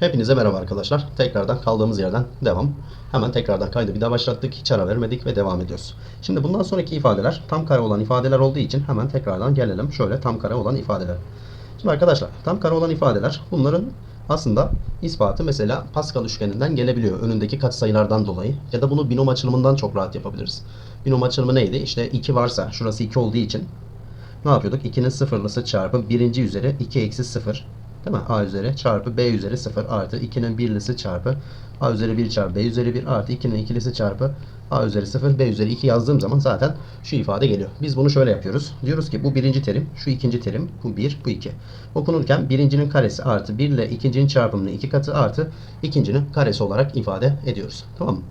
Hepinize merhaba arkadaşlar. Tekrardan kaldığımız yerden devam. Hemen tekrardan kaydı bir daha başlattık. Hiç ara vermedik ve devam ediyoruz. Şimdi bundan sonraki ifadeler tam kare olan ifadeler olduğu için hemen tekrardan gelelim. Şöyle tam kare olan ifadeler. Şimdi arkadaşlar tam kare olan ifadeler bunların aslında ispatı mesela Pascal üçgeninden gelebiliyor. Önündeki katsayılardan dolayı. Ya da bunu binom açılımından çok rahat yapabiliriz. Binom açılımı neydi? İşte 2 varsa şurası 2 olduğu için ne yapıyorduk? 2'nin sıfırlısı çarpı birinci üzeri 2 eksi 0. Değil mi? A üzeri çarpı B üzeri 0 artı 2'nin birlisi çarpı A üzeri 1 çarpı B üzeri 1 artı 2'nin ikilisi çarpı A üzeri 0 B üzeri 2 yazdığım zaman zaten şu ifade geliyor. Biz bunu şöyle yapıyoruz. Diyoruz ki bu birinci terim, şu ikinci terim, bu 1, bu 2. Okunurken birincinin karesi artı 1 ile ikincinin çarpımının 2 katı artı ikincinin karesi olarak ifade ediyoruz. Tamam mı?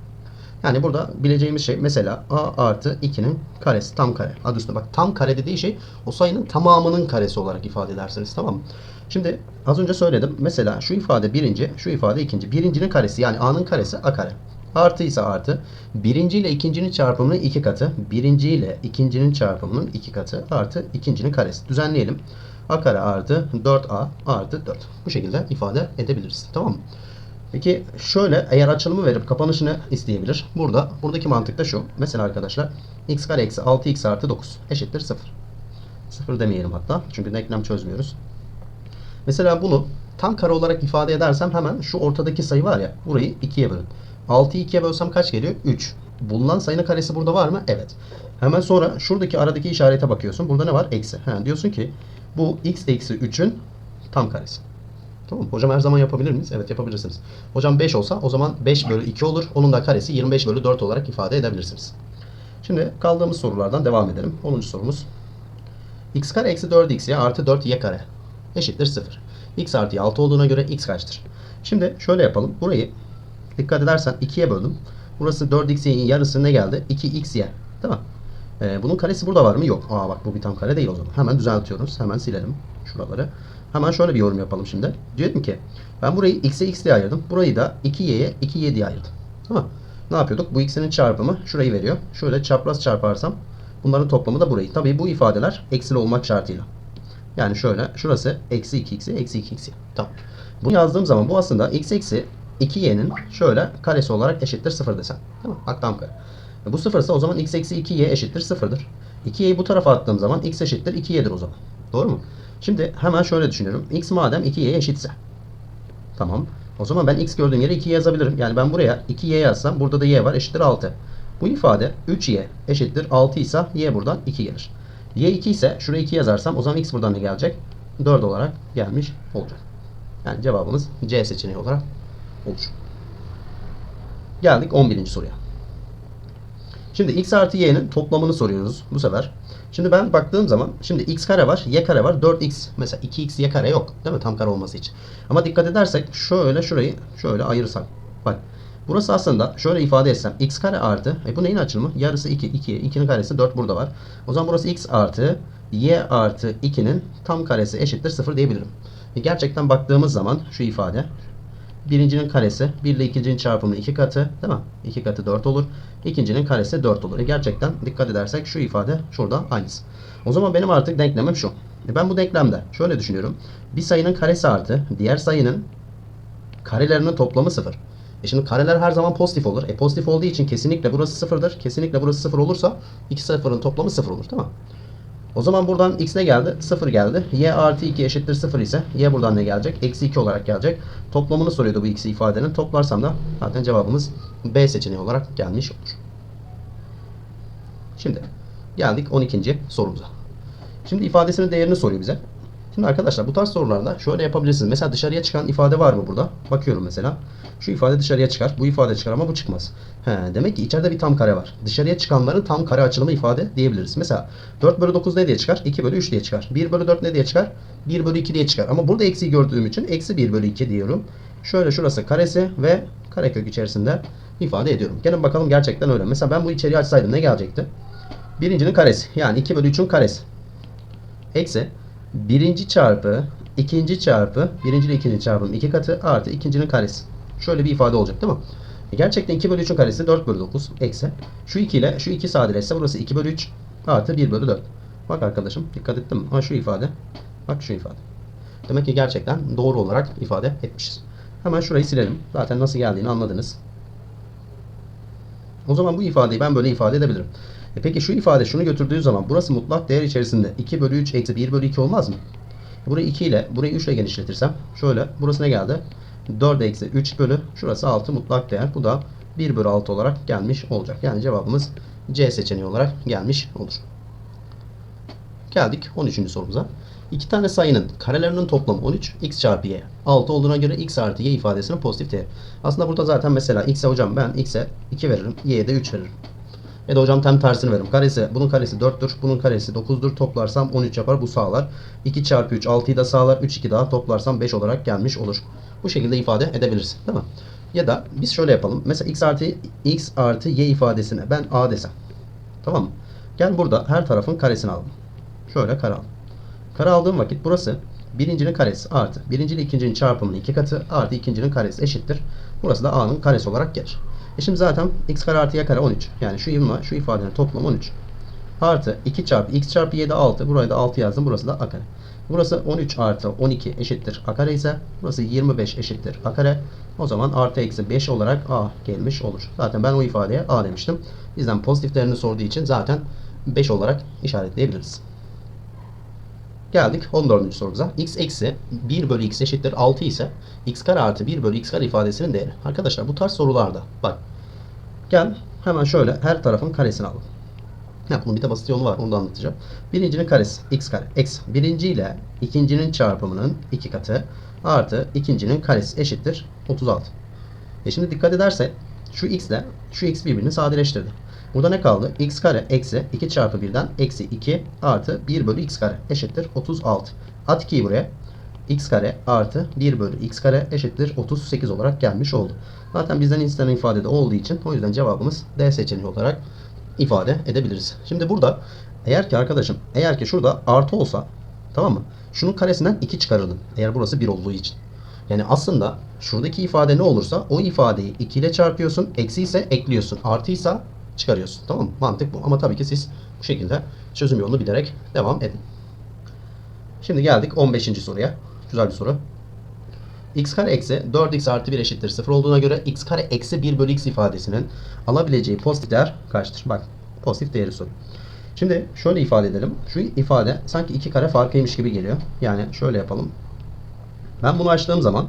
Yani burada bileceğimiz şey mesela a artı 2'nin karesi tam kare. Adı üstünde bak tam kare dediği şey o sayının tamamının karesi olarak ifade edersiniz tamam mı? Şimdi az önce söyledim. Mesela şu ifade birinci, şu ifade ikinci. Birincinin karesi yani a'nın karesi a kare. Artı ise artı. Birinci ile ikincinin çarpımının iki katı. Birinci ile ikincinin çarpımının iki katı artı ikincinin karesi. Düzenleyelim. a kare artı 4a artı 4. Bu şekilde ifade edebiliriz. Tamam mı? Peki şöyle eğer açılımı verip kapanışını isteyebilir. Burada buradaki mantık da şu. Mesela arkadaşlar x kare eksi 6x artı 9 eşittir 0. 0 demeyelim hatta. Çünkü denklem çözmüyoruz. Mesela bunu tam kare olarak ifade edersem hemen şu ortadaki sayı var ya burayı 2'ye bölün. 6'yı 2'ye bölsem kaç geliyor? 3. Bulunan sayının karesi burada var mı? Evet. Hemen sonra şuradaki aradaki işarete bakıyorsun. Burada ne var? Eksi. Ha, diyorsun ki bu x eksi 3'ün tam karesi. Tamam? Hocam her zaman yapabilir miyiz? Evet yapabilirsiniz. Hocam 5 olsa o zaman 5 bölü 2 olur. Onun da karesi 25 bölü 4 olarak ifade edebilirsiniz. Şimdi kaldığımız sorulardan devam edelim. 10. sorumuz. x kare eksi 4xy artı 4y kare eşittir 0. x artı y 6 olduğuna göre x kaçtır? Şimdi şöyle yapalım. Burayı dikkat edersen 2'ye böldüm. Burası 4xy'nin yarısı ne geldi? 2xy. Değil mi? Ee, bunun karesi burada var mı? Yok. Aa bak bu bir tam kare değil o zaman. Hemen düzeltiyoruz. Hemen silelim şuraları. Hemen şöyle bir yorum yapalım şimdi. Diyelim ki ben burayı x'e x diye ayırdım. Burayı da 2y'ye 2y diye ayırdım. Tamam Ne yapıyorduk? Bu x'inin çarpımı şurayı veriyor. Şöyle çapraz çarparsam bunların toplamı da burayı. Tabii bu ifadeler eksili olmak şartıyla. Yani şöyle şurası eksi 2x'i eksi 2x'i. Tamam. Bunu yazdığım zaman bu aslında x eksi 2y'nin şöyle karesi olarak eşittir 0 desem. Tamam Bak tam kare. E bu sıfırsa o zaman x eksi 2y eşittir 0'dır. 2y'yi bu tarafa attığım zaman x eşittir 2y'dir o zaman. Doğru mu? Şimdi hemen şöyle düşünüyorum. x madem 2y'ye eşitse. Tamam. O zaman ben x gördüğüm yere 2 yazabilirim. Yani ben buraya 2y yazsam burada da y var eşittir 6. Bu ifade 3y eşittir 6 ise y buradan 2 gelir. y 2 ise şuraya 2 yazarsam o zaman x buradan ne gelecek? 4 olarak gelmiş olacak. Yani cevabımız C seçeneği olarak olur. Geldik 11. soruya. Şimdi x artı y'nin toplamını soruyoruz bu sefer. Şimdi ben baktığım zaman şimdi x kare var, y kare var, 4x. Mesela 2x y kare yok değil mi tam kare olması için. Ama dikkat edersek şöyle şurayı şöyle ayırsak. Bak burası aslında şöyle ifade etsem x kare artı, e bu neyin açılımı? Yarısı 2, 2, 2'nin karesi 4 burada var. O zaman burası x artı y artı 2'nin tam karesi eşittir 0 diyebilirim. E gerçekten baktığımız zaman şu ifade Birincinin karesi 1 ile ikincinin çarpımının 2 katı değil mi? 2 katı 4 olur. İkincinin karesi 4 olur. E gerçekten dikkat edersek şu ifade şurada aynısı. O zaman benim artık denklemim şu. E ben bu denklemde şöyle düşünüyorum. Bir sayının karesi artı diğer sayının karelerinin toplamı 0. E şimdi kareler her zaman pozitif olur. E pozitif olduğu için kesinlikle burası sıfırdır. Kesinlikle burası sıfır olursa iki sıfırın toplamı sıfır olur. Tamam o zaman buradan x ne geldi? 0 geldi. y artı 2 eşittir 0 ise y buradan ne gelecek? Eksi 2 olarak gelecek. Toplamını soruyordu bu x ifadenin. Toplarsam da zaten cevabımız B seçeneği olarak gelmiş olur. Şimdi geldik 12. sorumuza. Şimdi ifadesinin değerini soruyor bize. Şimdi arkadaşlar bu tarz sorularda şöyle yapabilirsiniz. Mesela dışarıya çıkan ifade var mı burada? Bakıyorum mesela. Şu ifade dışarıya çıkar. Bu ifade çıkar ama bu çıkmaz. He, demek ki içeride bir tam kare var. Dışarıya çıkanların tam kare açılımı ifade diyebiliriz. Mesela 4 bölü 9 ne diye çıkar? 2 bölü 3 diye çıkar. 1 bölü 4 ne diye çıkar? 1 bölü 2 diye çıkar. Ama burada eksi gördüğüm için eksi 1 bölü 2 diyorum. Şöyle şurası karesi ve karekök içerisinde ifade ediyorum. Gelin bakalım gerçekten öyle. Mesela ben bu içeriği açsaydım ne gelecekti? Birincinin karesi. Yani 2 bölü 3'ün karesi. Eksi birinci çarpı ikinci çarpı birinci ile ikinci çarpım iki katı artı ikincinin karesi. Şöyle bir ifade olacak değil mi? E gerçekten 2 bölü 3'ün karesi 4 bölü 9 eksi. Şu 2 ile şu 2 sadeleşse burası 2 bölü 3 artı 1 bölü 4. Bak arkadaşım dikkat ettim mi? Ha şu ifade. Bak şu ifade. Demek ki gerçekten doğru olarak ifade etmişiz. Hemen şurayı silelim. Zaten nasıl geldiğini anladınız. O zaman bu ifadeyi ben böyle ifade edebilirim. E peki şu ifade şunu götürdüğü zaman burası mutlak değer içerisinde 2 bölü 3 eksi 1 bölü 2 olmaz mı? Burayı 2 ile burayı 3 ile genişletirsem şöyle burası ne geldi? 4 eksi 3 bölü şurası 6 mutlak değer. Bu da 1 bölü 6 olarak gelmiş olacak. Yani cevabımız C seçeneği olarak gelmiş olur. Geldik 13. sorumuza. İki tane sayının karelerinin toplamı 13, x çarpı y. 6 olduğuna göre x artı y ifadesinin pozitif değeri. Aslında burada zaten mesela x'e hocam ben x'e 2 veririm, y'ye de 3 veririm. Ya da hocam tam tersini veririm. Karesi, bunun karesi 4'tür, bunun karesi 9'dur. Toplarsam 13 yapar, bu sağlar. 2 çarpı 3 6'yı da sağlar. 3 2 daha toplarsam 5 olarak gelmiş olur. Bu şekilde ifade edebilirsin, değil mi? Ya da biz şöyle yapalım. Mesela x artı x artı y ifadesine ben a desem. Tamam mı? Gel burada her tarafın karesini alalım. Şöyle kare al. Kare aldığım vakit burası birincinin karesi artı birinci ile ikincinin çarpımının iki katı artı ikincinin karesi eşittir. Burası da a'nın karesi olarak gelir. E şimdi zaten x kare artı y kare 13. Yani şu ifade, şu ifadenin toplamı 13. Artı 2 çarpı x çarpı y de 6. Buraya da 6 yazdım. Burası da a kare. Burası 13 artı 12 eşittir a kare ise burası 25 eşittir a kare. O zaman artı eksi 5 olarak a gelmiş olur. Zaten ben o ifadeye a demiştim. Bizden pozitif değerini sorduğu için zaten 5 olarak işaretleyebiliriz. Geldik 14. sorumuza. x eksi 1 bölü x eşittir 6 ise x kare artı 1 bölü x kare ifadesinin değeri. Arkadaşlar bu tarz sorularda bak gel hemen şöyle her tarafın karesini alalım. Ya bunun bir de basit yolu var onu da anlatacağım. Birincinin karesi x kare eksi birinci ile ikincinin çarpımının iki katı artı ikincinin karesi eşittir 36. E şimdi dikkat ederse şu x ile şu x birbirini sadeleştirdi. Burada ne kaldı? x kare eksi 2 çarpı 1'den eksi 2 artı 1 bölü x kare eşittir 36. At 2'yi buraya. x kare artı 1 bölü x kare eşittir 38 olarak gelmiş oldu. Zaten bizden istenen ifade de olduğu için o yüzden cevabımız D seçeneği olarak ifade edebiliriz. Şimdi burada eğer ki arkadaşım eğer ki şurada artı olsa tamam mı? Şunun karesinden 2 çıkarırdın. Eğer burası 1 olduğu için. Yani aslında şuradaki ifade ne olursa o ifadeyi 2 ile çarpıyorsun. Eksi ise ekliyorsun. Artıysa çıkarıyorsun. Tamam mı? Mantık bu. Ama tabii ki siz bu şekilde çözüm yolunu bilerek devam edin. Şimdi geldik 15. soruya. Güzel bir soru. x kare eksi 4x artı 1 eşittir 0 olduğuna göre x kare eksi 1 bölü x ifadesinin alabileceği pozitif değer kaçtır? Bak pozitif değeri soru. Şimdi şöyle ifade edelim. Şu ifade sanki iki kare farkıymış gibi geliyor. Yani şöyle yapalım. Ben bunu açtığım zaman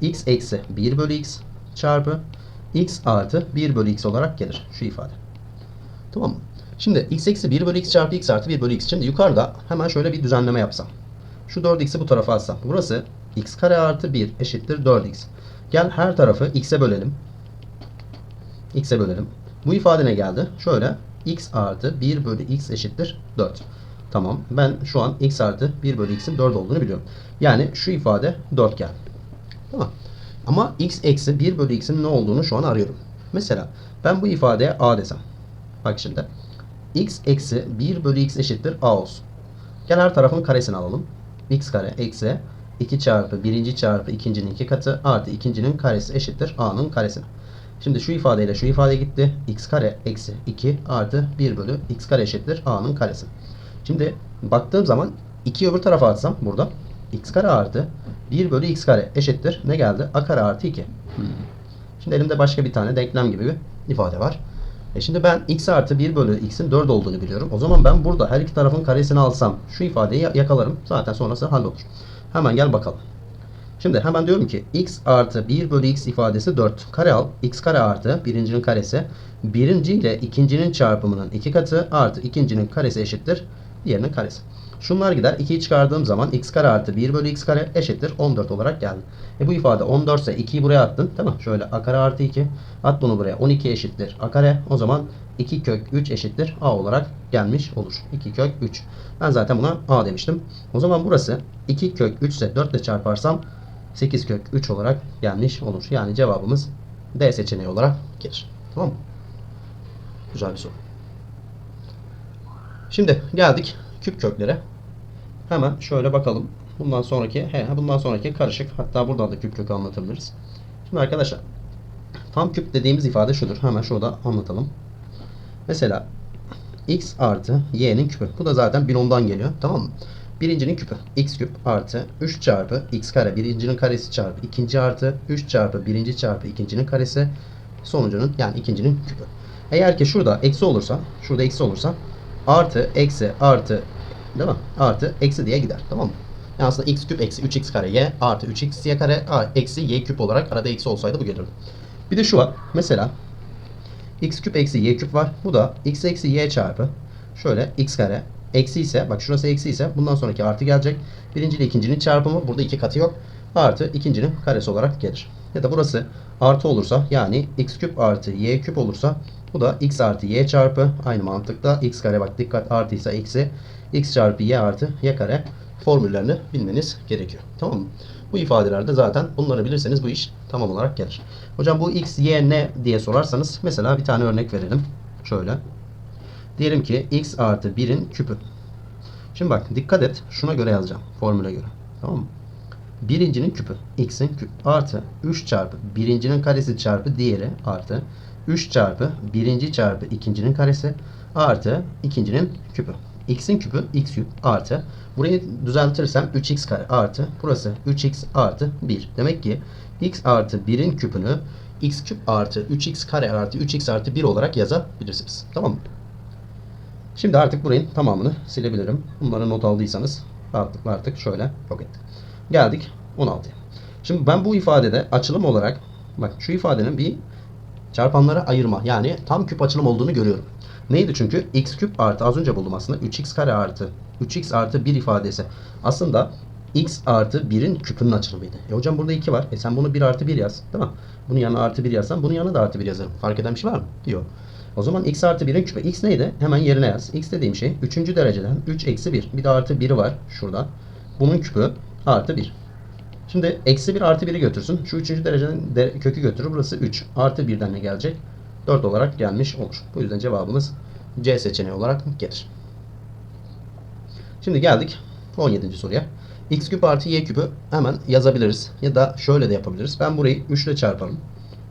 x eksi 1 bölü x çarpı x artı 1 bölü x olarak gelir şu ifade. Tamam mı? Şimdi x eksi 1 bölü x çarpı x artı 1 bölü x. Şimdi yukarıda hemen şöyle bir düzenleme yapsam. Şu 4x'i bu tarafa alsam. Burası x kare artı 1 eşittir 4x. Gel her tarafı x'e bölelim. x'e bölelim. Bu ifade ne geldi? Şöyle x artı 1 bölü x eşittir 4. Tamam. Ben şu an x artı 1 bölü x'in 4 olduğunu biliyorum. Yani şu ifade 4 geldi. Tamam. Ama x eksi 1 bölü x'in ne olduğunu şu an arıyorum. Mesela ben bu ifadeye a desem. Bak şimdi. x eksi 1 bölü x eşittir a olsun. Her tarafın karesini alalım. x kare eksi 2 çarpı birinci çarpı ikincinin iki katı artı ikincinin karesi eşittir a'nın karesine. Şimdi şu ifadeyle şu ifade gitti. x kare eksi 2 artı 1 bölü x kare eşittir a'nın karesi. Şimdi baktığım zaman 2'yi öbür tarafa atsam burada x kare artı 1 bölü x kare eşittir. Ne geldi? a kare artı 2. Hmm. Şimdi elimde başka bir tane denklem gibi bir ifade var. E şimdi ben x artı 1 bölü x'in 4 olduğunu biliyorum. O zaman ben burada her iki tarafın karesini alsam şu ifadeyi yakalarım. Zaten sonrası hallolur. Hemen gel bakalım. Şimdi hemen diyorum ki x artı 1 bölü x ifadesi 4. Kare al. x kare artı birincinin karesi. Birinci ile ikincinin çarpımının iki katı artı ikincinin karesi eşittir. Diğerinin karesi. Şunlar gider. 2'yi çıkardığım zaman x kare artı 1 bölü x kare eşittir 14 olarak geldi. E bu ifade 14 ise 2'yi buraya attın. Tamam. Şöyle a kare artı 2. At bunu buraya. 12 eşittir a kare. O zaman 2 kök 3 eşittir a olarak gelmiş olur. 2 kök 3. Ben zaten buna a demiştim. O zaman burası 2 kök 3 ise 4 ile çarparsam 8 kök 3 olarak gelmiş olur. Yani cevabımız D seçeneği olarak gelir. Tamam mı? Güzel bir soru. Şimdi geldik küp köklere. Hemen şöyle bakalım. Bundan sonraki he, bundan sonraki karışık. Hatta buradan da küp kökü anlatabiliriz. Şimdi arkadaşlar tam küp dediğimiz ifade şudur. Hemen şurada anlatalım. Mesela x artı y'nin küpü. Bu da zaten binomdan geliyor. Tamam mı? Birincinin küpü x küp artı 3 çarpı x kare birincinin karesi çarpı ikinci artı 3 çarpı birinci çarpı ikincinin karesi sonucunun yani ikincinin küpü. Eğer ki şurada eksi olursa şurada eksi olursa artı eksi artı değil mi? Artı eksi diye gider tamam mı? Yani aslında x küp eksi 3x kare y artı 3x y kare a, eksi y küp olarak arada eksi olsaydı bu gelirdi. Bir de şu var. Mesela x küp eksi y küp var. Bu da x eksi y çarpı şöyle x kare eksi ise bak şurası eksi ise bundan sonraki artı gelecek. Birinci ile ikincinin çarpımı burada iki katı yok. Artı ikincinin karesi olarak gelir. Ya da burası artı olursa yani x küp artı y küp olursa bu da x artı y çarpı aynı mantıkla x kare bak dikkat artıysa eksi x çarpı y artı y kare formüllerini bilmeniz gerekiyor. Tamam mı? Bu ifadelerde zaten bunları bilirseniz bu iş tamam olarak gelir. Hocam bu x, y ne diye sorarsanız mesela bir tane örnek verelim. Şöyle. Diyelim ki x artı 1'in küpü. Şimdi bak dikkat et. Şuna göre yazacağım. Formüle göre. Tamam mı? Birincinin küpü. x'in küp artı 3 çarpı birincinin karesi çarpı diğeri artı 3 çarpı birinci çarpı ikincinin karesi artı ikincinin küpü. x'in küpü x küp artı burayı düzeltirsem 3x kare artı burası 3x artı 1. Demek ki x artı 1'in küpünü x küp artı 3x kare artı 3x artı 1 olarak yazabilirsiniz. Tamam mı? Şimdi artık burayın tamamını silebilirim. Bunları not aldıysanız rahatlıkla artık şöyle yok ettik. Geldik 16'ya. Şimdi ben bu ifadede açılım olarak bak şu ifadenin bir çarpanlara ayırma yani tam küp açılım olduğunu görüyorum. Neydi çünkü x küp artı az önce buldum aslında 3x kare artı 3x artı 1 ifadesi. Aslında x artı 1'in küpünün açılımıydı. E hocam burada 2 var. E sen bunu 1 artı 1 yaz. Değil mi? Bunun yanına artı 1 yazsan bunun yanına da artı 1 yazarım. Fark eden bir şey var mı? Yok. O zaman x artı 1'in küpü. x neydi? Hemen yerine yaz. x dediğim şey 3. dereceden 3 eksi 1. Bir de artı 1'i var şurada. Bunun küpü artı 1. Şimdi eksi 1 artı 1'i götürsün. Şu 3. dereceden de kökü götürür. Burası 3. Artı 1'den ne gelecek? 4 olarak gelmiş olur. Bu yüzden cevabımız C seçeneği olarak gelir. Şimdi geldik 17. soruya. x küp artı y küpü hemen yazabiliriz. Ya da şöyle de yapabiliriz. Ben burayı 3 ile çarparım.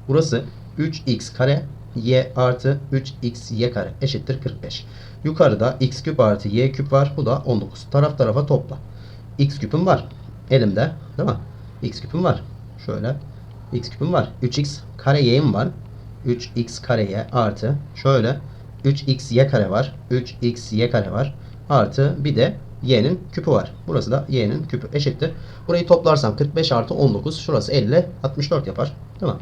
Burası 3x kare y artı 3x y kare eşittir 45. Yukarıda x küp artı y küp var. Bu da 19. Taraf tarafa topla. x küpüm var. Elimde değil mi? x küpüm var. Şöyle x küpüm var. 3x kare y'im var. 3x kare y artı şöyle 3x y kare var. 3x y kare var. Artı bir de y'nin küpü var. Burası da y'nin küpü eşittir. Burayı toplarsam 45 artı 19. Şurası 50. 64 yapar. Değil mi?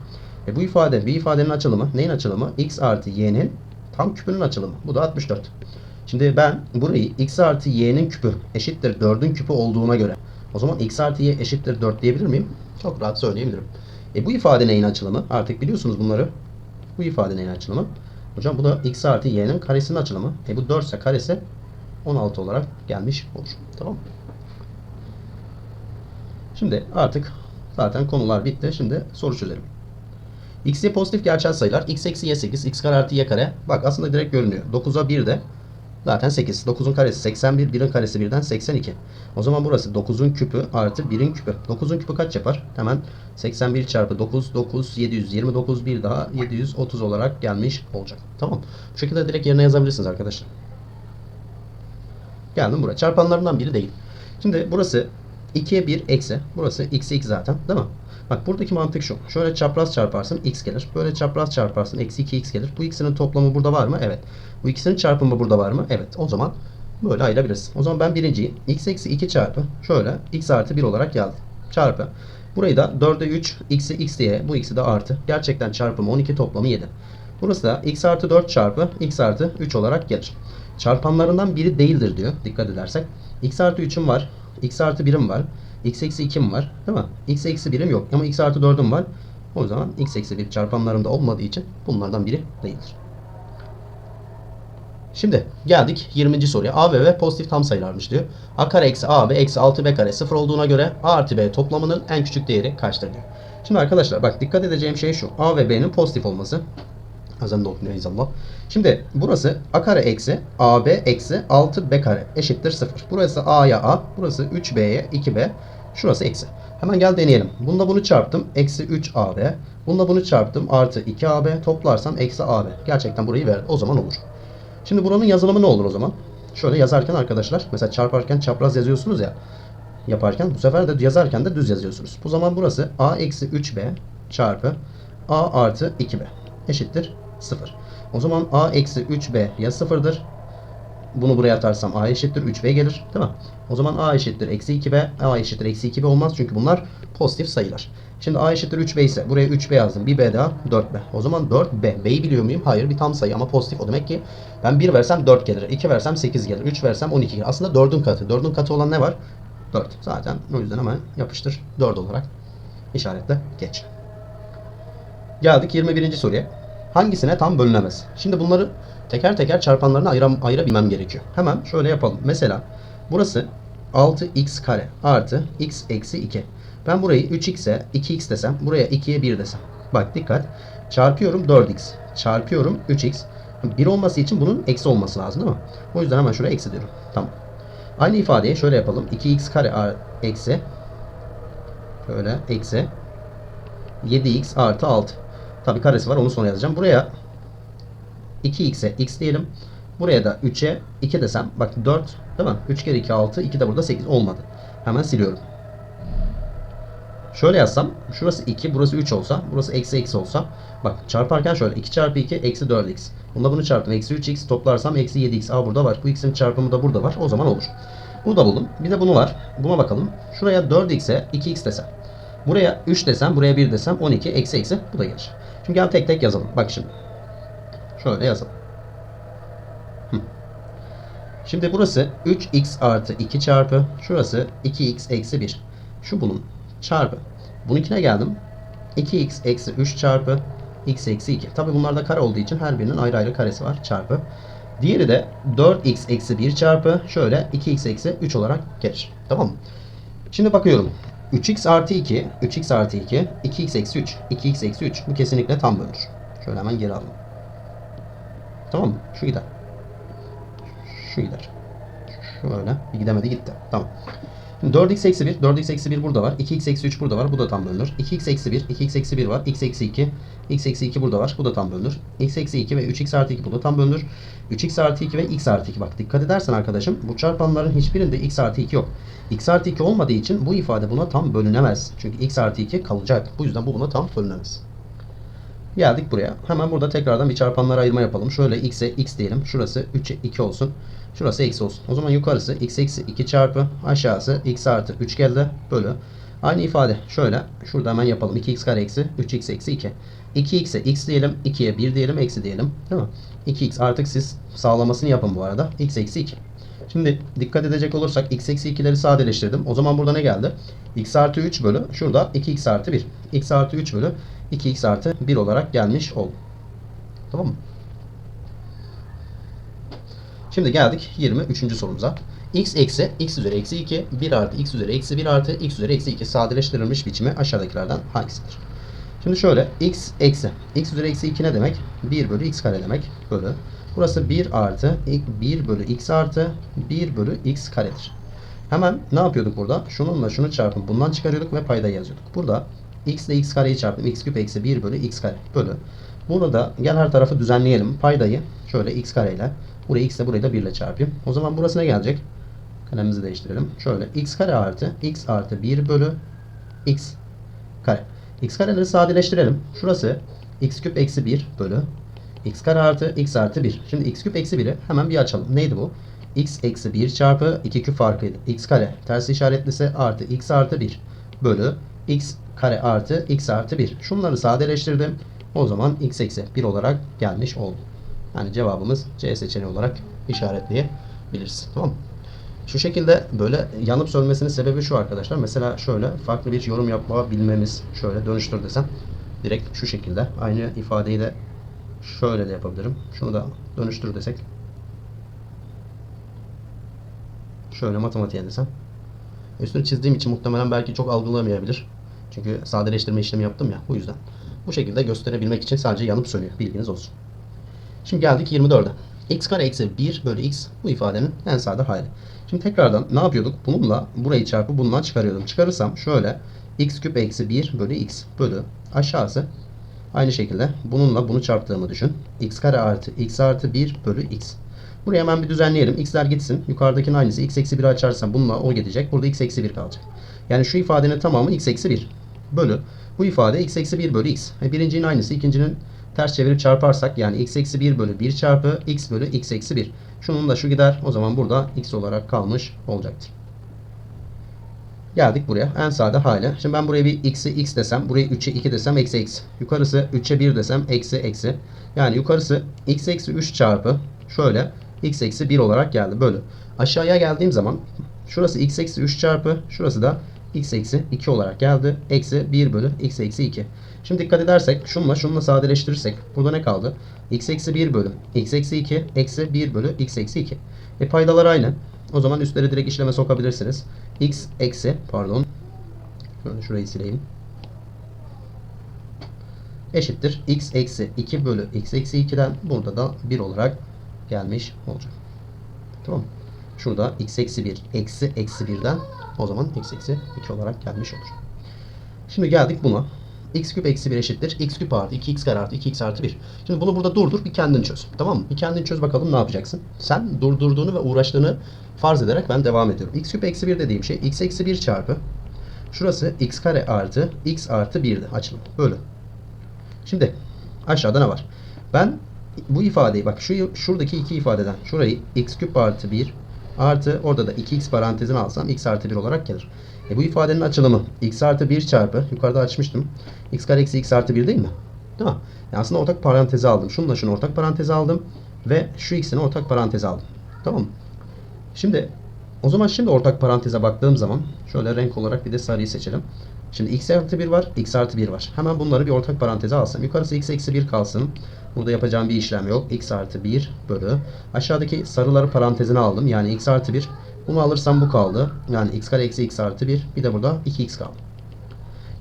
E bu ifade bir ifadenin açılımı. Neyin açılımı? x artı y'nin tam küpünün açılımı. Bu da 64. Şimdi ben burayı x artı y'nin küpü eşittir 4'ün küpü olduğuna göre o zaman x artı y eşittir 4 diyebilir miyim? Çok rahat söyleyebilirim. E bu ifade neyin açılımı? Artık biliyorsunuz bunları. Bu ifade neyin açılımı? Hocam bu da x artı y'nin karesinin açılımı. E bu 4 ise karesi 16 olarak gelmiş olur. Tamam? Şimdi artık zaten konular bitti. Şimdi soru çözelim. x, y pozitif gerçel sayılar. x eksi y 8, x kare artı y kare. Bak aslında direkt görünüyor. 9'a 1 de zaten 8. 9'un karesi 81, 1'in karesi 1'den 82. O zaman burası 9'un küpü artı 1'in küpü. 9'un küpü kaç yapar? Hemen 81 çarpı 9, 9, 729 bir daha 730 olarak gelmiş olacak. Tamam. Bu şekilde direkt yerine yazabilirsiniz arkadaşlar. Geldim buraya. Çarpanlarından biri değil. Şimdi burası 2'ye 1 eksi. Burası x'e 2 zaten değil mi? Bak buradaki mantık şu. Şöyle çapraz çarparsın x gelir. Böyle çapraz çarparsın eksi 2x gelir. Bu ikisinin toplamı burada var mı? Evet. Bu ikisinin çarpımı burada var mı? Evet. O zaman böyle ayırabilirsin. O zaman ben birinciyi x eksi 2 çarpı şöyle x artı 1 olarak yazdım. Çarpı. Burayı da 4'e 3 x'i x diye bu ikisi de artı. Gerçekten çarpımı 12 toplamı 7. Burası da x artı 4 çarpı x artı 3 olarak gelir. Çarpanlarından biri değildir diyor. Dikkat edersek. x artı 3'üm var. x artı 1'im var. X eksi 2'm var. Değil mi? x eksi 1'im yok. Ama x artı 4'üm var. O zaman x eksi 1 çarpanlarımda olmadığı için bunlardan biri değildir. Şimdi geldik 20. soruya. A ve B pozitif tam sayılarmış diyor. A kare eksi A ve eksi 6B kare 0 olduğuna göre A artı B toplamının en küçük değeri kaçtır diyor. Şimdi arkadaşlar bak dikkat edeceğim şey şu. A ve B'nin pozitif olması. Azam inşallah. Şimdi burası A kare eksi AB eksi 6B kare eşittir 0. Burası A'ya A. Burası 3B'ye 2B. Şurası eksi. Hemen gel deneyelim. Bunda bunu çarptım. Eksi 3AB. Bunda bunu çarptım. Artı 2AB. Toplarsam eksi AB. Gerçekten burayı verdi. O zaman olur. Şimdi buranın yazılımı ne olur o zaman? şöyle yazarken arkadaşlar mesela çarparken çapraz yazıyorsunuz ya yaparken bu sefer de yazarken de düz yazıyorsunuz. Bu zaman burası a eksi 3b çarpı a artı 2b eşittir 0. O zaman a eksi 3b ya 0'dır. Bunu buraya atarsam a eşittir 3b gelir değil mi? O zaman a eşittir eksi 2b a eşittir eksi 2b olmaz çünkü bunlar pozitif sayılar. Şimdi a eşittir 3b ise buraya 3b yazdım. Bir b daha 4b. O zaman 4b. b'yi biliyor muyum? Hayır bir tam sayı ama pozitif. O demek ki ben 1 versem 4 gelir. 2 versem 8 gelir. 3 versem 12 gelir. Aslında 4'ün katı. 4'ün katı olan ne var? 4. Zaten o yüzden hemen yapıştır. 4 olarak işaretle geç. Geldik 21. soruya. Hangisine tam bölünemez? Şimdi bunları teker teker çarpanlarına ayıram, ayırabilmem gerekiyor. Hemen şöyle yapalım. Mesela burası 6x kare artı x eksi 2. Ben burayı 3x'e 2x desem, buraya 2'ye 1 desem. Bak dikkat. Çarpıyorum 4x. Çarpıyorum 3x. 1 olması için bunun eksi olması lazım değil mi? O yüzden hemen şuraya eksi diyorum. Tamam. Aynı ifadeyi şöyle yapalım. 2x kare ar- eksi şöyle eksi 7x artı 6. Tabi karesi var onu sonra yazacağım. Buraya 2x'e x diyelim. Buraya da 3'e 2 desem. Bak 4 değil mi? 3 kere 2 6. 2 de burada 8 olmadı. Hemen siliyorum. Şöyle yazsam. Şurası 2. Burası 3 olsa. Burası eksi eksi olsa. Bak çarparken şöyle. 2 çarpı 2 eksi 4x. Bununla bunu çarptım. Eksi 3x toplarsam eksi 7x. Aa burada var. Bu x'in çarpımı da burada var. O zaman olur. Bunu da buldum. Bir de bunu var. Buna bakalım. Şuraya 4x'e 2x desem. Buraya 3 desem. Buraya 1 desem. 12 eksi eksi. Bu da gelir. Şimdi gel tek tek yazalım. Bak şimdi. Şöyle yazalım. Şimdi burası 3x artı 2 çarpı. Şurası 2x eksi 1. Şu bunun çarpı. Bununkine geldim. 2x eksi 3 çarpı x eksi 2. Tabi bunlar da kare olduğu için her birinin ayrı ayrı karesi var. Çarpı. Diğeri de 4x eksi 1 çarpı şöyle 2x eksi 3 olarak gelir. Tamam mı? Şimdi bakıyorum. 3x artı 2, 3x artı 2, 2x eksi 3, 2x eksi 3. Bu kesinlikle tam bölünür. Şöyle hemen geri alalım. Tamam mı? Şu gider. Şu gider. Şöyle. Bir gidemedi gitti. Tamam. Şimdi 4x eksi 1. 4x eksi 1 burada var. 2x eksi 3 burada var. Bu da tam bölünür. 2x eksi 1. 2x eksi 1 var. x eksi 2. x eksi 2 burada var. Bu da tam bölünür. x eksi 2 ve 3x artı 2 burada tam bölünür. 3x artı 2 ve x artı 2. Bak dikkat edersen arkadaşım bu çarpanların hiçbirinde x artı 2 yok. x artı 2 olmadığı için bu ifade buna tam bölünemez. Çünkü x artı 2 kalacak. Bu yüzden bu buna tam bölünemez. Geldik buraya. Hemen burada tekrardan bir çarpanlara ayırma yapalım. Şöyle x'e x diyelim. Şurası 3'e 2 olsun. Şurası eksi olsun. O zaman yukarısı x eksi 2 çarpı aşağısı x artı 3 geldi. Bölü. Aynı ifade. Şöyle. Şurada hemen yapalım. 2x kare eksi 3x eksi 2. 2x'e x diyelim. 2'ye 1 diyelim. Eksi diyelim. Değil mi? 2x artık siz sağlamasını yapın bu arada. x eksi 2. Şimdi dikkat edecek olursak x eksi 2'leri sadeleştirdim. O zaman burada ne geldi? x artı 3 bölü. Şurada 2x artı 1. x artı 3 bölü 2x artı 1 olarak gelmiş oldu. Tamam mı? Şimdi geldik 23. sorumuza. x eksi x üzeri eksi 2, 1 artı x üzeri eksi 1 artı x üzeri eksi 2 sadeleştirilmiş biçimi aşağıdakilerden hangisidir? Şimdi şöyle x eksi x üzeri eksi 2 ne demek? 1 bölü x kare demek. Bölü. Burası 1 artı 1 bölü x artı 1 bölü x karedir. Hemen ne yapıyorduk burada? Şununla şunu çarpıp bundan çıkarıyorduk ve payda yazıyorduk. Burada x ile x kareyi çarptım. x küp eksi 1 bölü x kare bölü. Burada da gel her tarafı düzenleyelim. Paydayı şöyle x kareyle burayı x ile burayı da 1 ile çarpayım. O zaman burası ne gelecek? Kalemimizi değiştirelim. Şöyle x kare artı x artı 1 bölü x kare. x kareleri sadeleştirelim. Şurası x küp eksi 1 bölü x kare artı x artı 1. Şimdi x küp eksi 1'i hemen bir açalım. Neydi bu? x eksi 1 çarpı 2 küp farkıydı. x kare tersi işaretlisi artı x artı 1 bölü x kare artı x artı 1. Şunları sadeleştirdim. O zaman x eksi 1 olarak gelmiş oldu. Yani cevabımız C seçeneği olarak işaretleyebiliriz. Tamam? Şu şekilde böyle yanıp sönmesinin sebebi şu arkadaşlar. Mesela şöyle farklı bir yorum yapabilmemiz. Şöyle dönüştür desem. Direkt şu şekilde. Aynı ifadeyi de şöyle de yapabilirim. Şunu da dönüştür desek. Şöyle matematiğe desem. Üstünü çizdiğim için muhtemelen belki çok algılamayabilir. Çünkü sadeleştirme işlemi yaptım ya. Bu yüzden. Bu şekilde gösterebilmek için sadece yanıp sönüyor. Bilginiz olsun. Şimdi geldik 24'e. x kare eksi 1 bölü x bu ifadenin en sade hali. Şimdi tekrardan ne yapıyorduk? Bununla burayı çarpı bundan çıkarıyordum. Çıkarırsam şöyle x küp eksi 1 bölü x bölü aşağısı aynı şekilde bununla bunu çarptığımı düşün. x kare artı x artı 1 bölü x. Buraya hemen bir düzenleyelim. X'ler gitsin. Yukarıdakinin aynısı. X eksi 1'i açarsam bununla o gidecek. Burada X eksi 1 kalacak. Yani şu ifadenin tamamı X eksi 1 bölü. Bu ifade X eksi 1 bölü X. E, birincinin aynısı. ikincinin ters çevirip çarparsak yani X eksi 1 bölü 1 çarpı X bölü X eksi 1. Şunun da şu gider. O zaman burada X olarak kalmış olacaktır. Geldik buraya. En sade hali. Şimdi ben buraya bir x'i x desem, buraya 3'e 2 desem eksi eksi. Yukarısı 3'e 1 desem eksi eksi. Yani yukarısı x eksi 3 çarpı şöyle x eksi 1 olarak geldi. Bölü. Aşağıya geldiğim zaman şurası x eksi 3 çarpı şurası da x eksi 2 olarak geldi. Eksi 1 bölü x eksi 2. Şimdi dikkat edersek şunla şunla sadeleştirirsek burada ne kaldı? x eksi 1 bölü x eksi 2 eksi 1 bölü x eksi 2. E paydalar aynı. O zaman üstleri direkt işleme sokabilirsiniz. x eksi pardon. Şurayı sileyim. Eşittir. x eksi 2 bölü x eksi 2'den burada da 1 olarak gelmiş olacak. Tamam mı? Şurada x eksi 1 eksi eksi 1'den o zaman x eksi 2 olarak gelmiş olur. Şimdi geldik buna. x küp eksi 1 eşittir. x küp artı 2x kare artı 2x artı 1. Şimdi bunu burada durdur bir kendin çöz. Tamam mı? Bir kendin çöz bakalım ne yapacaksın. Sen durdurduğunu ve uğraştığını farz ederek ben devam ediyorum. x küp eksi 1 dediğim şey x eksi 1 çarpı. Şurası x kare artı x artı 1'di açılım. Böyle. Şimdi aşağıda ne var? Ben bu ifadeyi bak şu şuradaki iki ifadeden şurayı x küp artı 1 artı orada da 2x parantezini alsam x artı 1 olarak gelir. E bu ifadenin açılımı x artı 1 çarpı yukarıda açmıştım. x kare eksi x artı 1 değil mi? Değil mi? Yani aslında ortak parantezi aldım. Şununla şunu ortak paranteze aldım. Ve şu x'ini ortak paranteze aldım. Tamam mı? Şimdi o zaman şimdi ortak paranteze baktığım zaman şöyle renk olarak bir de sarıyı seçelim. Şimdi x artı 1 var, x artı 1 var. Hemen bunları bir ortak paranteze alsam. Yukarısı x eksi 1 kalsın. Burada yapacağım bir işlem yok. x artı 1 bölü. Aşağıdaki sarıları parantezine aldım. Yani x artı 1. Bunu alırsam bu kaldı. Yani x kare eksi x artı 1. Bir de burada 2x kaldı.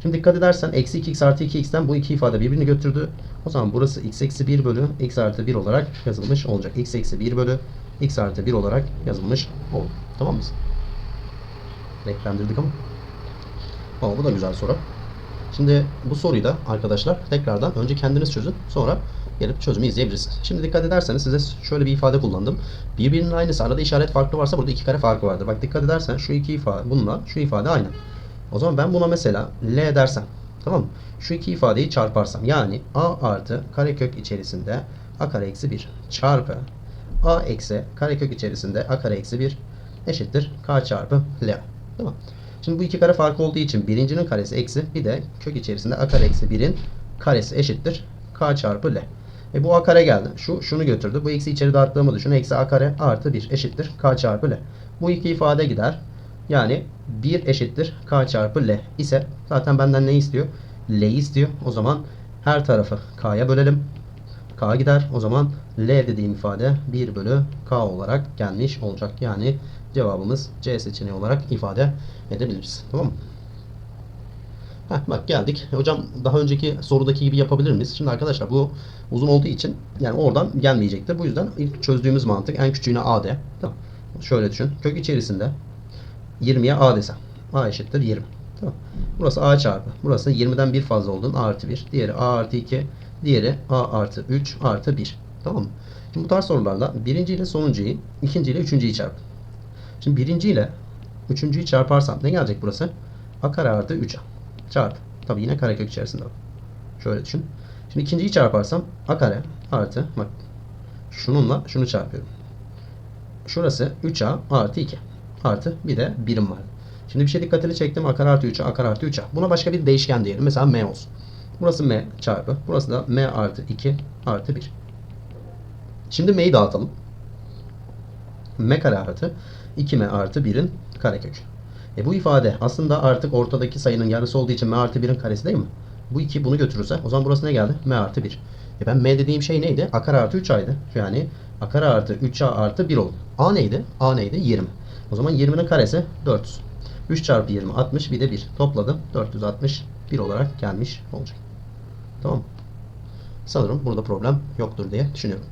Şimdi dikkat edersen eksi 2x artı 2x'ten bu iki ifade birbirini götürdü. O zaman burası x eksi 1 bölü x artı 1 olarak yazılmış olacak. x eksi 1 bölü x artı 1 olarak yazılmış oldu. Tamam mı? Renklendirdik ama. Ama bu da güzel soru. Şimdi bu soruyu da arkadaşlar tekrardan önce kendiniz çözün. Sonra gelip çözümü izleyebilirsiniz. Şimdi dikkat ederseniz size şöyle bir ifade kullandım. Birbirinin aynısı arada işaret farklı varsa burada iki kare farkı vardır. Bak dikkat edersen şu iki ifade bununla şu ifade aynı. O zaman ben buna mesela L dersem tamam mı? Şu iki ifadeyi çarparsam yani A artı karekök içerisinde A kare eksi 1 çarpı A eksi karekök içerisinde A kare eksi 1 eşittir K çarpı L. Tamam Şimdi bu iki kare farkı olduğu için birincinin karesi eksi bir de kök içerisinde A kare eksi 1'in karesi eşittir K çarpı L. E bu A kare geldi. Şu şunu götürdü. Bu eksi içeri dağıttığımı düşün. Eksi A kare artı 1 eşittir K çarpı L. Bu iki ifade gider. Yani 1 eşittir K çarpı L ise zaten benden ne istiyor? L'yi istiyor. O zaman her tarafı K'ya bölelim. K gider. O zaman L dediğim ifade 1 bölü K olarak gelmiş olacak. Yani cevabımız C seçeneği olarak ifade edebiliriz. Tamam mı? Heh, bak geldik. Hocam daha önceki sorudaki gibi yapabilir miyiz? Şimdi arkadaşlar bu uzun olduğu için yani oradan gelmeyecektir. Bu yüzden ilk çözdüğümüz mantık en küçüğüne A. Tamam. Şöyle düşün. Kök içerisinde 20'ye A desem. A eşittir 20. Tamam. Burası A çarpı. Burası 20'den bir fazla olduğun A artı 1. Diğeri A artı 2. Diğeri A artı 3 artı 1. Tamam mı? Şimdi bu tarz sorularda birinci ile sonuncuyu, ikinci ile üçüncüyü çarp. Şimdi birinci ile üçüncüyü çarparsam ne gelecek burası? A kare artı 3A. Çarp. Tabi yine karekök içerisinde. Şöyle düşün. Şimdi ikinciyi çarparsam A kare artı bak şununla şunu çarpıyorum. Şurası 3A artı 2. Artı bir de birim var. Şimdi bir şey dikkatini çektim. A kare artı 3A, A kare artı 3A. Buna başka bir değişken diyelim. Mesela M olsun. Burası M çarpı. Burası da M artı 2 artı 1. Şimdi M'yi dağıtalım. M kare artı 2M artı 1'in karekök. E bu ifade aslında artık ortadaki sayının yarısı olduğu için M artı 1'in karesi değil mi? Bu 2 bunu götürürse o zaman burası ne geldi? M artı 1. E ben M dediğim şey neydi? A kare artı 3A'ydı. Yani A kare artı 3A artı 1 oldu. A neydi? A neydi? 20. O zaman 20'nin karesi 400. 3 çarpı 20 60 bir de 1. Topladım. 461 olarak gelmiş olacak. Tamam? Sanırım burada problem yoktur diye düşünüyorum.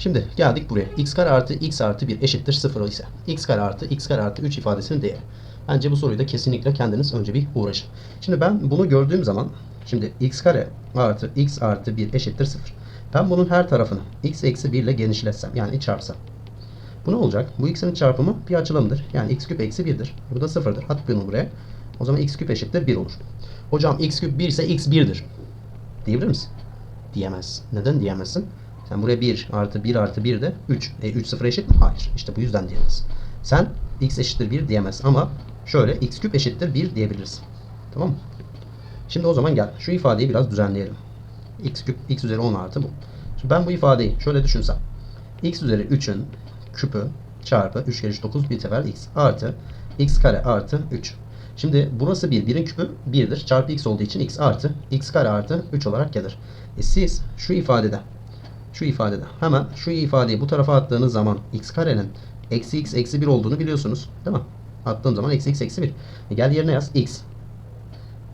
Şimdi geldik buraya. x kare artı x artı 1 eşittir 0 ise x kare artı x kare artı 3 ifadesinin değeri. Bence bu soruyu da kesinlikle kendiniz önce bir uğraşın. Şimdi ben bunu gördüğüm zaman şimdi x kare artı x artı 1 eşittir 0. Ben bunun her tarafını x eksi 1 ile genişletsem yani çarpsam. Bu ne olacak? Bu x'in çarpımı bir açılımdır. Yani x küp eksi 1'dir. Bu da sıfırdır. At bunu buraya. O zaman x küp eşittir 1 olur. Hocam x küp 1 ise x 1'dir. Diyebilir misin? Diyemez. Neden diyemezsin? Sen buraya 1 artı 1 artı 1 de 3. E 3 sıfır eşit mi? Hayır. İşte bu yüzden diyemez. Sen x eşittir 1 diyemez ama şöyle x küp eşittir 1 diyebilirsin. Tamam mı? Şimdi o zaman gel. Şu ifadeyi biraz düzenleyelim. x küp x üzeri 10 artı bu. Şimdi ben bu ifadeyi şöyle düşünsem. x üzeri 3'ün küpü çarpı 3 kere 3 9 bir sefer x artı x kare artı 3. Şimdi burası 1. 1'in küpü 1'dir. Çarpı x olduğu için x artı x kare artı 3 olarak gelir. E siz şu ifadede şu ifadede hemen şu ifadeyi bu tarafa attığınız zaman x karenin eksi x eksi 1 olduğunu biliyorsunuz. Değil mi? Attığım zaman eksi x eksi 1. E gel yerine yaz x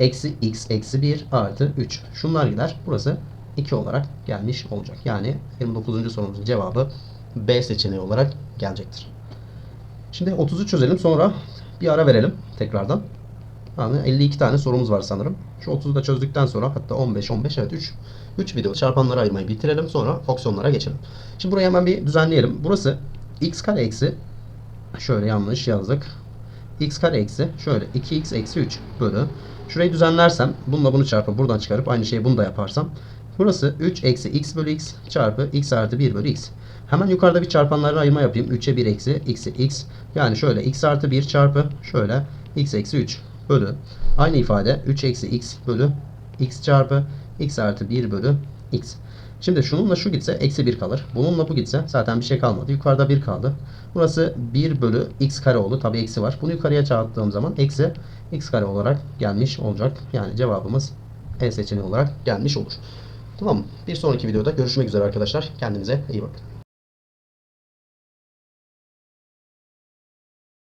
eksi x eksi 1 artı 3. Şunlar gider. Burası 2 olarak gelmiş olacak. Yani 29. sorumuzun cevabı B seçeneği olarak gelecektir. Şimdi 30'u çözelim sonra bir ara verelim tekrardan. Yani 52 tane sorumuz var sanırım. Şu 30'u da çözdükten sonra hatta 15 15 evet 3 3 video çarpanlara ayırmayı bitirelim sonra fonksiyonlara geçelim. Şimdi burayı hemen bir düzenleyelim. Burası x kare eksi şöyle yanlış yazdık. x kare eksi şöyle 2x eksi 3 bölü. Şurayı düzenlersem bununla bunu çarpıp buradan çıkarıp aynı şeyi bunu da yaparsam. Burası 3 eksi x bölü x çarpı x artı 1 bölü x. Hemen yukarıda bir çarpanlarına ayırma yapayım. 3'e 1 eksi x'e x. Yani şöyle x artı 1 çarpı şöyle x eksi 3 bölü. Aynı ifade 3 eksi x bölü x çarpı x artı 1 bölü x. Şimdi şununla şu gitse eksi 1 kalır. Bununla bu gitse zaten bir şey kalmadı. Yukarıda 1 kaldı. Burası 1 bölü x kare oldu. Tabi eksi var. Bunu yukarıya çarptığım zaman eksi x kare olarak gelmiş olacak. Yani cevabımız E seçeneği olarak gelmiş olur. Tamam mı? Bir sonraki videoda görüşmek üzere arkadaşlar. Kendinize iyi bakın.